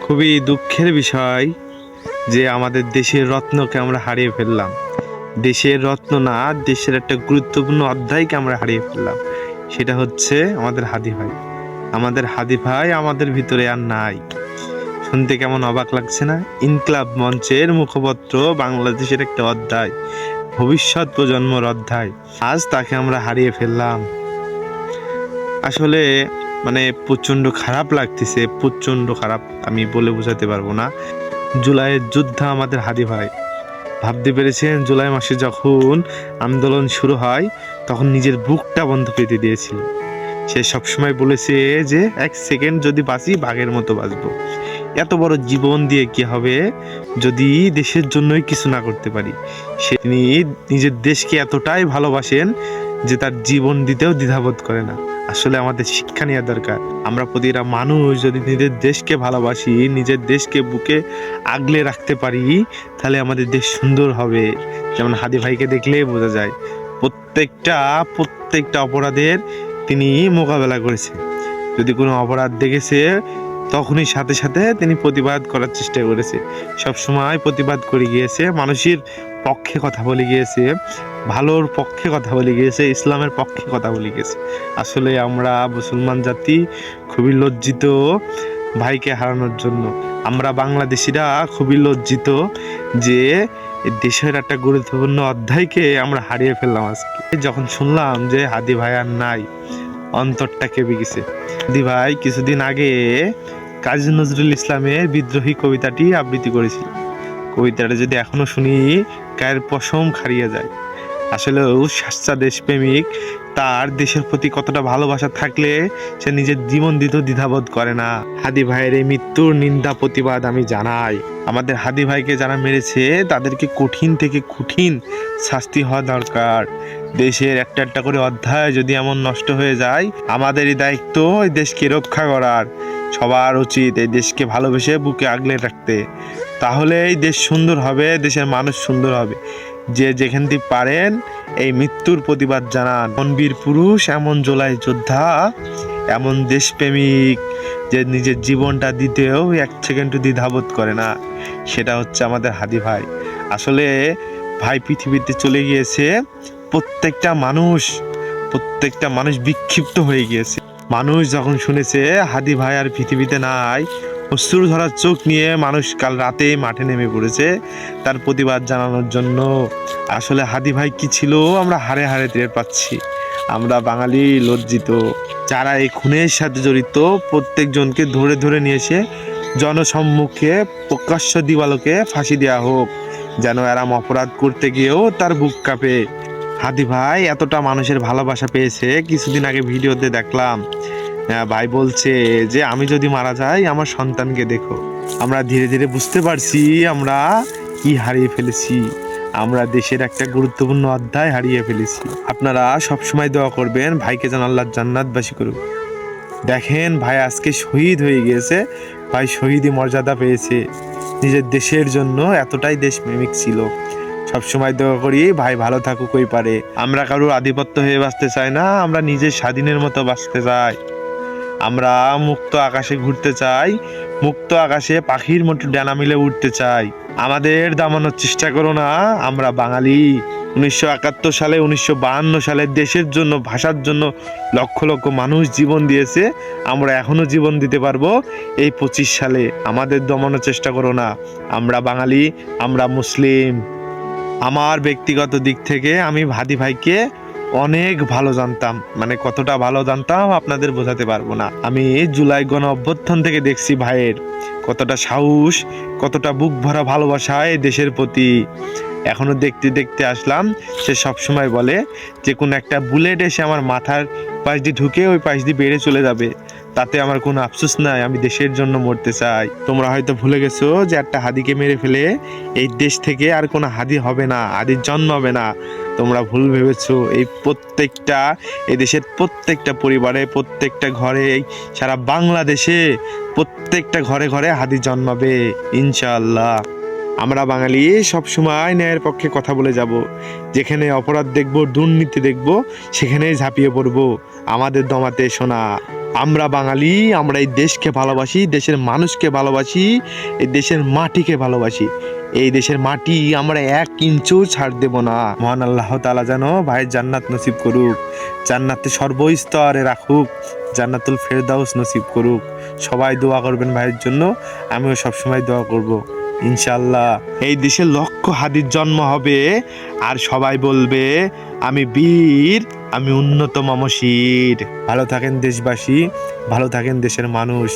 খুবই দুঃখের বিষয় যে আমাদের দেশের রত্নকে আমরা হারিয়ে ফেললাম। দেশের রত্ন না, দেশের একটা গুরুত্বপূর্ণ অধ্যায়কে আমরা হারিয়ে ফেললাম। সেটা হচ্ছে আমাদের হাদি ভাই। আমাদের হাদি ভাই আমাদের ভিতরে আর নাই। শুনতে কেমন অবাক লাগছে না? ইনকলাব মঞ্চের মুখপত্র বাংলাদেশের একটা অধ্যায়। ভবিষ্যৎ প্রজন্মর অধ্যায়। আজ তাকে আমরা হারিয়ে ফেললাম। আসলে মানে প্রচণ্ড খারাপ লাগতেছে, প্রচণ্ড খারাপ, আমি বলে বোঝাতে পারব না। জুলাইয়ের যোদ্ধা আমাদের হাদি ভাই। ভাবতে পেরেছেন? জুলাই মাসে যখন আন্দোলন শুরু হয়, তখন নিজের বুকটা বন্ধ পেতে দিয়েছিল। সে সবসময় বলেছে যে, এক সেকেন্ড যদি বাঁচি, বাঘের মতো বাঁচবো। এত বড় জীবন দিয়ে কি হবে? যদি দেশের জন্যই কিছু না করতে পারি। সে তিনি নিজের দেশকে এতটাই ভালোবাসেন যে তার জীবন দিতেও দ্বিধাবোধ করে না। আসলে আমাদের শিক্ষা নেওয়া দরকার। আমরা প্রতিটা মানুষ যদি নিজের দেশকে ভালোবাসি, নিজের দেশকে বুকে আগলে রাখতে পারি, তাহলে আমাদের দেশ সুন্দর হবে। যেমন হাদি ভাইকে দেখলেই বোঝা যায়, প্রত্যেকটা প্রত্যেকটা অপরাধের তিনি মোকাবেলা করেছে যদি কোনো অপরাধ দেখেছে তখনই সাথে সাথে তিনি প্রতিবাদ করার চেষ্টা করেছে। সবসময় প্রতিবাদ করে গিয়েছে, মানুষের পক্ষে কথা বলে গিয়েছে, ভালোর পক্ষে কথা বলে গিয়েছে, ইসলামের পক্ষে কথা বলে গিয়েছে। আসলে আমরা মুসলমান জাতি খুবই লজ্জিত ভাইকে হারানোর জন্য। আমরা বাংলাদেশিরা খুবই লজ্জিত যে দেশের একটা গুরুত্বপূর্ণ অধ্যায়কে আমরা হারিয়ে ফেললাম আজকে। যখন শুনলাম যে হাদি ভাই আর নাই, অন্তরটা কেঁপে গেছে। হাদি ভাই কিছুদিন আগে কাজী নজরুল ইসলামের বিদ্রোহী কবিতাটি আবৃত্তি করেছিল। কবিতাটা যদি এখনও শুনি, গায়ের পশম খারিয়ে যায়। আসলেও সাচ্চা দেশপ্রেমিক, তার দেশের প্রতি কতটা ভালোবাসা থাকলে সে নিজের জীবন দিতেও দ্বিধাবোধ করে না। হাদি ভাইয়ের এই মৃত্যুর নিন্দা প্রতিবাদ আমি জানাই। আমাদের হাদি ভাইকে যারা মেরেছে, তাদেরকে কঠিন থেকে কঠিন শাস্তি হওয়া দরকার। দেশের একটা একটা করে অধ্যায় যদি এমন নষ্ট হয়ে যায়, আমাদেরই দায়িত্ব এই দেশকে রক্ষা করার। সবার উচিত এই দেশকে ভালোবেসে বুকে আগলে রাখতে। তাহলে এই দেশ সুন্দর হবে, দেশের মানুষ সুন্দর হবে। যে যেখান থেকে পারেন এই মৃত্যুর প্রতিবাদ জানান। মনবীর পুরুষ, এমন জোলাই যোদ্ধা, এমন দেশপ্রেমিক যে নিজের জীবনটা দিতেও এক সেকেন্ড দ্বিধাবোধ করে না। সেটা হচ্ছে আমাদের হাদি ভাই। আসলে ভাই পৃথিবীতে চলে গিয়েছে, প্রত্যেকটা মানুষ প্রত্যেকটা মানুষ বিক্ষিপ্ত হয়ে গিয়েছে। মানুষ যখন শুনেছে হাদি ভাই আর পৃথিবীতে নাই অশ্রু ধরার চোখ নিয়ে মানুষ কাল রাতে মাঠে নেমে পড়েছে তার প্রতিবাদ জানানোর জন্য। আসলে হাদি ভাই কি ছিল, আমরা হারে হারে টের পাচ্ছি। আমরা বাঙালি লজ্জিত। যারা এই খুনের সাথে জড়িত, প্রত্যেকজনকে ধরে ধরে নিয়ে এসে জনসম্মুখে প্রকাশ্য দিবালোকে ফাঁসি দেওয়া হোক, যেন এরাম অপরাধ করতে গিয়েও তার বুক কাঁপে। হাদি ভাই এতটা মানুষের ভালোবাসা পেয়েছে, কিছুদিন আগে ভিডিওতে দেখলাম। ভাই বলছে যে, আমি যদি মারা যাই, আমার সন্তানকে দেখো। আমরা ধীরে ধীরে বুঝতে পারছি আমরা কি হারিয়ে ফেলেছি। আমরা দেশের একটা গুরুত্বপূর্ণ অধ্যায় হারিয়ে ফেলেছি। আপনারা সবসময় দোয়া করবেন, ভাইকে যেন আল্লাহ জান্নাতবাসী করুক। দেখেন ভাই আজকে শহীদ হয়ে গিয়েছে। ভাই শহীদই মর্যাদা পেয়েছে। নিজের দেশের জন্য এতটাই দেশপ্রেমিক ছিল। সবসময় দোয়া করি ভাই ভালো থাকুক, ওই পারে। আমরা কারোর আধিপত্য হয়ে বাঁচতে চাই না, আমরা নিজের স্বাধীনের মতো বাঁচতে চাই। আমরা মুক্ত আকাশে ঘুরতে চাই, মুক্ত আকাশে পাখির মতো ডানা মিলে উঠতে চাই। আমাদের দামানোর চেষ্টা করো না, আমরা বাঙালি। উনিশশো একাত্তর সালে, উনিশশো বাহান্ন সালে দেশের জন্য, ভাষার জন্য লক্ষ লক্ষ মানুষ জীবন দিয়েছে, আমরা এখনও জীবন দিতে পারব। এই পঁচিশ সালে আমাদের দমানোর চেষ্টা করো না, আমরা বাঙালি, আমরা মুসলিম। আমার ব্যক্তিগত দিক থেকে আমি ভাদি ভাইকে অনেক ভালো জানতাম। মানে কতটা ভালো জানতাম আপনাদের বোঝাতে পারব না। আমি জুলাই গণ অভ্যর্থন থেকে দেখছি ভাইয়ের কতটা সাহস, কতটা বুক ভরা ভালোবাসা এই দেশের প্রতি। এখনও দেখতে দেখতে আসলাম, সে সবসময় বলে যে, কোনো একটা বুলেট এসে আমার মাথার পাশ দিয়ে ঢুকে ওই পাশ দিয়ে বেড়ে চলে যাবে। তাতে আমার কোনো আফসোস নাই, আমি দেশের জন্য মরতে চাই। তোমরা হয়তো ভুলে গেছো যে একটা হাদিকে মেরে ফেলে এই দেশ থেকে আর কোনো হাদি হবে না, হাদির জন্ম হবে না। তোমরা ভুল ভেবেছো, এই প্রত্যেকটা, এই দেশের প্রত্যেকটা পরিবারে, প্রত্যেকটা ঘরে সারা বাংলাদেশে প্রত্যেকটা ঘরে ঘরে হাদি জন্মাবে, ইনশাআল্লাহ। আমরা বাঙালি সবসময় ন্যায়ের পক্ষে কথা বলে যাব। যেখানে অপরাধ দেখব, দুর্নীতি দেখব, সেখানেই ঝাঁপিয়ে পড়ব। আমাদের দমাতে শোনা। আমরা বাঙালি, আমরা এই দেশকে ভালোবাসি, দেশের মানুষকে ভালোবাসি, এই দেশের মাটিকে ভালোবাসি। এই দেশের মাটি আমরা এক ইঞ্চও ছাড় দেব না। মহান আল্লাহ তালা যেন ভাইয়ের জান্নাত নসিব করুক জান্নাতে সর্বস্তরে রাখুক, জান্নাতুল ফেরদাউস নসিব করুক। সবাই দোয়া করবেন ভাইয়ের জন্য, আমিও সবসময় দোয়া করব। ইনশাল্লাহ এই দেশে লক্ষ হাদির জন্ম হবে। আর সবাই বলবে, আমি বীর, আমি উন্নত মমশির ভালো থাকেন দেশবাসী, ভালো থাকেন দেশের মানুষ।